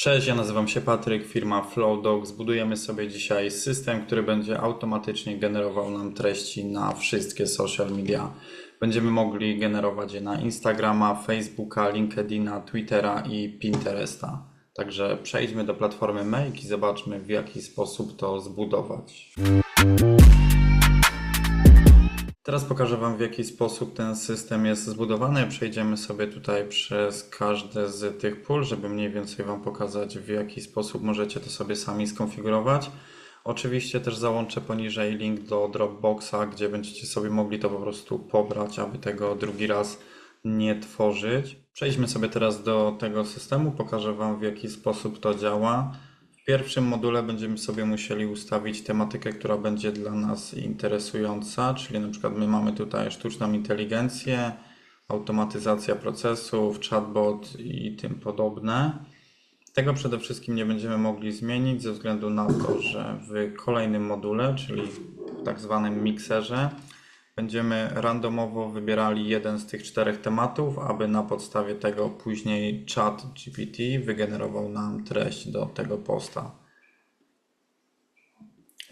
Cześć, ja nazywam się Patryk, firma FlowDog. Zbudujemy sobie dzisiaj system, który będzie automatycznie generował nam treści na wszystkie social media. Będziemy mogli generować je na Instagrama, Facebooka, LinkedIna, Twittera i Pinteresta. Także przejdźmy do platformy Make i zobaczmy w jaki sposób to zbudować. Teraz pokażę Wam w jaki sposób ten system jest zbudowany. Przejdziemy sobie tutaj przez każde z tych pól, żeby mniej więcej Wam pokazać w jaki sposób możecie to sobie sami skonfigurować. Oczywiście też załączę poniżej link do Dropboxa, gdzie będziecie sobie mogli to po prostu pobrać, aby tego drugi raz nie tworzyć. Przejdźmy sobie teraz do tego systemu, pokażę Wam w jaki sposób to działa. Pierwszym module będziemy sobie musieli ustawić tematykę, która będzie dla nas interesująca, czyli na przykład my mamy tutaj sztuczną inteligencję, automatyzacja procesów, chatbot i tym podobne. Tego przede wszystkim nie będziemy mogli zmienić ze względu na to, że w kolejnym module, czyli w tak zwanym mikserze, będziemy randomowo wybierali jeden z tych czterech tematów, aby na podstawie tego później chat GPT wygenerował nam treść do tego posta.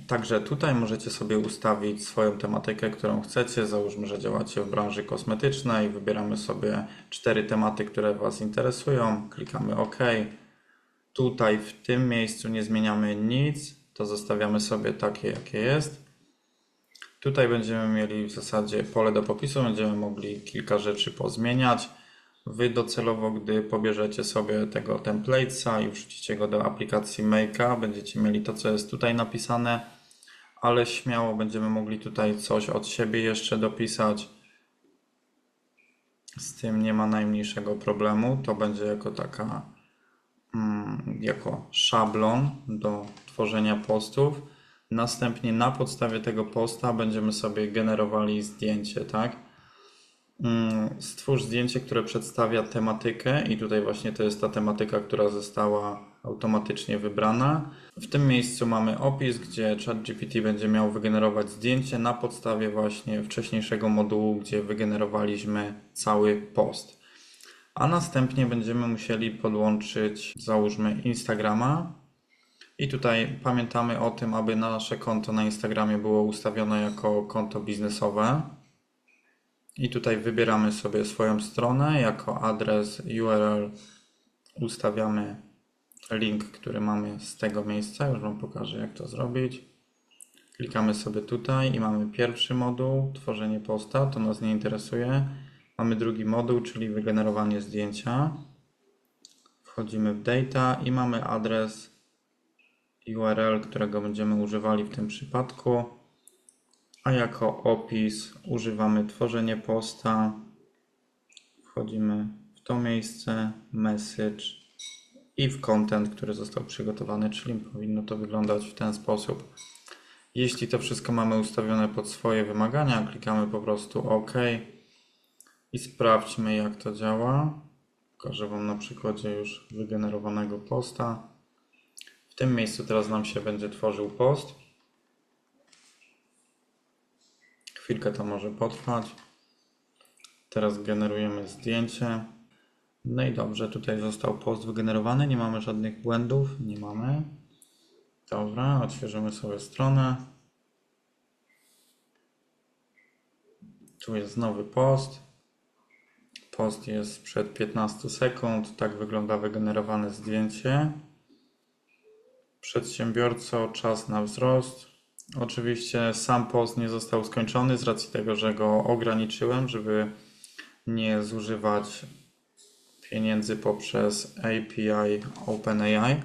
Także tutaj możecie sobie ustawić swoją tematykę, którą chcecie. Załóżmy, że działacie w branży kosmetycznej. Wybieramy sobie cztery tematy, które Was interesują. Klikamy OK. Tutaj w tym miejscu nie zmieniamy nic, to zostawiamy sobie takie, jakie jest. Tutaj będziemy mieli w zasadzie pole do popisu, będziemy mogli kilka rzeczy pozmieniać. Wy docelowo, gdy pobierzecie sobie tego templatesa i wrzucicie go do aplikacji Make'a, będziecie mieli to, co jest tutaj napisane, ale śmiało będziemy mogli tutaj coś od siebie jeszcze dopisać. Z tym nie ma najmniejszego problemu. To będzie jako taka, mm, jako szablon do tworzenia postów. Następnie na podstawie tego posta będziemy sobie generowali zdjęcie, tak? Mm, Stwórz zdjęcie, które przedstawia tematykę, i tutaj właśnie to jest ta tematyka, która została automatycznie wybrana. W tym miejscu mamy opis, gdzie ChatGPT będzie miał wygenerować zdjęcie na podstawie właśnie wcześniejszego modułu, gdzie wygenerowaliśmy cały post. A następnie będziemy musieli podłączyć, załóżmy, Instagrama. I tutaj pamiętamy o tym, aby nasze konto na Instagramie było ustawione jako konto biznesowe. I tutaj wybieramy sobie swoją stronę jako adres URL. Ustawiamy link, który mamy z tego miejsca. Już Wam pokażę, jak to zrobić. Klikamy sobie tutaj i mamy pierwszy moduł, tworzenie posta, to nas nie interesuje. Mamy drugi moduł, czyli wygenerowanie zdjęcia. Wchodzimy w data i mamy adres URL, którego będziemy używali w tym przypadku. A jako opis używamy tworzenie posta. Wchodzimy w to miejsce, message i w content, który został przygotowany, czyli powinno to wyglądać w ten sposób. Jeśli to wszystko mamy ustawione pod swoje wymagania, klikamy po prostu OK i sprawdźmy jak to działa. Pokażę Wam na przykładzie już wygenerowanego posta. Tym miejscu teraz nam się będzie tworzył post. Chwilkę to może potrwać. Teraz generujemy zdjęcie. No i dobrze, tutaj został post wygenerowany. Nie mamy żadnych błędów. Nie mamy. Dobra, odświeżymy sobie stronę. Tu jest nowy post. Post jest sprzed 15 sekund. Tak wygląda wygenerowane zdjęcie. Przedsiębiorco, czas na wzrost. Oczywiście sam post nie został skończony z racji tego, że go ograniczyłem, żeby nie zużywać pieniędzy poprzez API OpenAI.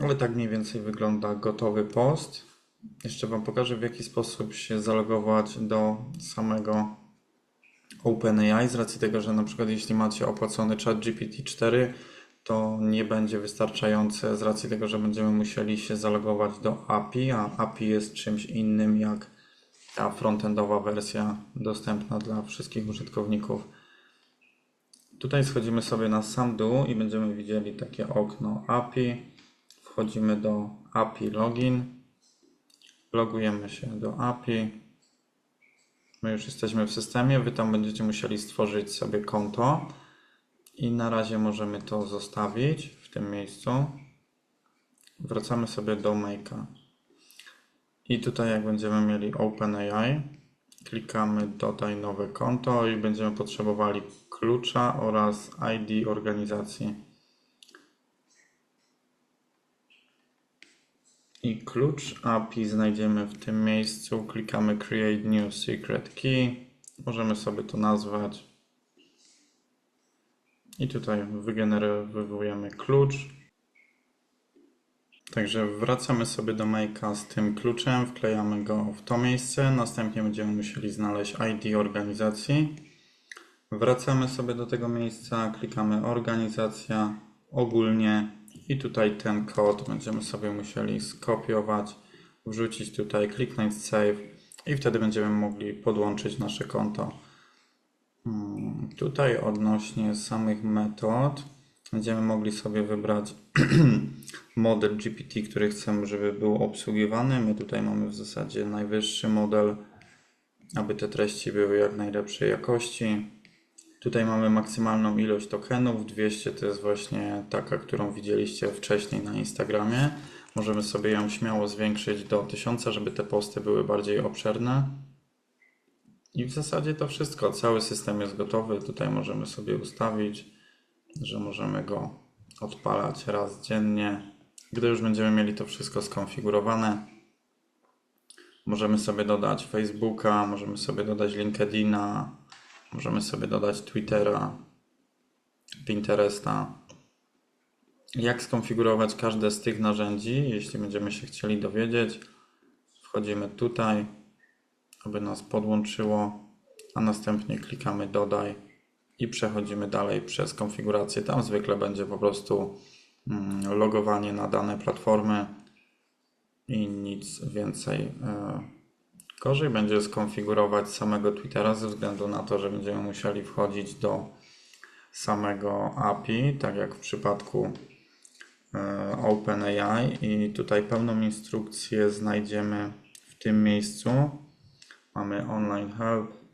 Ale tak mniej więcej wygląda gotowy post. Jeszcze Wam pokażę, w jaki sposób się zalogować do samego OpenAI, z racji tego, że na przykład jeśli macie opłacony chat GPT-4, to nie będzie wystarczające z racji tego, że będziemy musieli się zalogować do API, a API jest czymś innym jak ta frontendowa wersja dostępna dla wszystkich użytkowników. Tutaj schodzimy sobie na sam dół i będziemy widzieli takie okno API. Wchodzimy do API Login. Logujemy się do API. My już jesteśmy w systemie, Wy tam będziecie musieli stworzyć sobie konto. I na razie możemy to zostawić w tym miejscu. Wracamy sobie do Make'a. I tutaj jak będziemy mieli OpenAI, klikamy dodaj nowe konto i będziemy potrzebowali klucza oraz ID organizacji. I klucz API znajdziemy w tym miejscu. Klikamy Create New Secret Key. Możemy sobie to nazwać. I tutaj wygenerowujemy klucz. Także wracamy sobie do Make'a z tym kluczem, wklejamy go w to miejsce. Następnie będziemy musieli znaleźć ID organizacji. Wracamy sobie do tego miejsca, klikamy organizacja, ogólnie i tutaj ten kod będziemy sobie musieli skopiować, wrzucić tutaj, kliknąć save i wtedy będziemy mogli podłączyć nasze konto. Tutaj odnośnie samych metod będziemy mogli sobie wybrać model GPT, który chcemy, żeby był obsługiwany. My tutaj mamy w zasadzie najwyższy model, aby te treści były jak najlepszej jakości. Tutaj mamy maksymalną ilość tokenów. 200 to jest właśnie taka, którą widzieliście wcześniej na Instagramie. Możemy sobie ją śmiało zwiększyć do 1000, żeby te posty były bardziej obszerne. I w zasadzie to wszystko. Cały system jest gotowy. Tutaj możemy sobie ustawić, że możemy go odpalać raz dziennie. Gdy już będziemy mieli to wszystko skonfigurowane, możemy sobie dodać Facebooka, możemy sobie dodać LinkedIna, możemy sobie dodać Twittera, Pinteresta. Jak skonfigurować każde z tych narzędzi, jeśli będziemy się chcieli dowiedzieć, wchodzimy tutaj, aby nas podłączyło, a następnie klikamy dodaj i przechodzimy dalej przez konfigurację. Tam zwykle będzie po prostu mm, logowanie na dane platformy i nic więcej. E, Gorzej będzie skonfigurować samego Twittera ze względu na to, że będziemy musieli wchodzić do samego API, tak jak w przypadku e, OpenAI i tutaj pełną instrukcję znajdziemy w tym miejscu. Mamy online help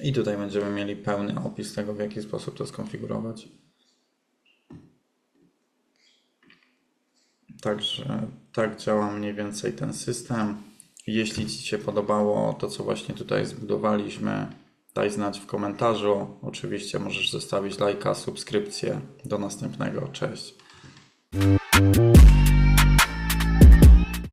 i tutaj będziemy mieli pełny opis tego, w jaki sposób to skonfigurować. Także tak działa mniej więcej ten system. Jeśli Ci się podobało to, co właśnie tutaj zbudowaliśmy, daj znać w komentarzu. Oczywiście możesz zostawić lajka, subskrypcję. Do następnego. Cześć.